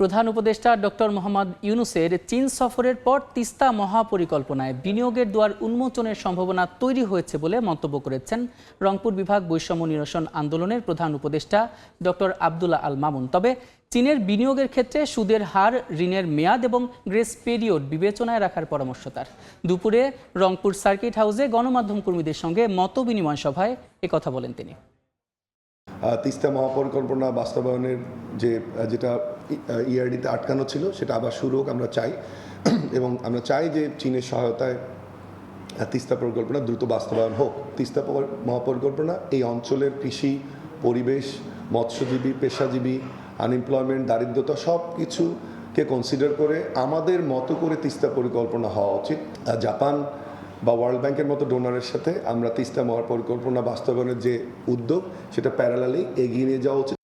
প্রধান উপদেষ্টা ডক্টর মোহাম্মদ ইউনুসের চীন সফরের পর তিস্তা মহাপরিকল্পনায় বিনিয়োগের দুয়ার উন্মোচনের সম্ভাবনা তৈরি হয়েছে বলে মন্তব্য করেছেন রংপুর বিভাগ বৈষম্য নিরসন আন্দোলনের প্রধান উপদেষ্টা ডক্টর আবদুল্লাহ আল মামুন। তবে চীনের বিনিয়োগের ক্ষেত্রে সুদের হার, ঋণের মেয়াদ এবং গ্রেস পিরিয়ড বিবেচনায় রাখার পরামর্শ তার। দুপুরে রংপুর সার্কিট হাউসে গণমাধ্যম কর্মীদের সঙ্গে মত বিনিময় সভায় একথা বলেন তিনি। তিস্তা মহাপরিকল্পনা বাস্তবায়নের যে যেটা ইআরডিতে আটকানো ছিল, সেটা আবার শুরু হোক, আমরা চাই। এবং আমরা চাই যে চীনের সহায়তায় তিস্তা পরিকল্পনা দ্রুত বাস্তবায়ন হোক। তিস্তা মহাপরিকল্পনা, এই অঞ্চলের কৃষি, পরিবেশ, মৎস্যজীবী, পেশাজীবী আনএমপ্লয়মেন্ট দারিদ্রতা সব কিছুকে কনসিডার করে আমাদের মতো করে তিস্তা পরিকল্পনা হওয়া উচিত। জাপান বা ওয়ার্ল্ড ব্যাংকের মতো ডোনারের সাথে আমরা তিস্তা মহার পরিকল্পনা বাস্তবায়নের যে উদ্যোগ, সেটা প্যারালালি এগিয়ে নিয়ে যাওয়া উচিত।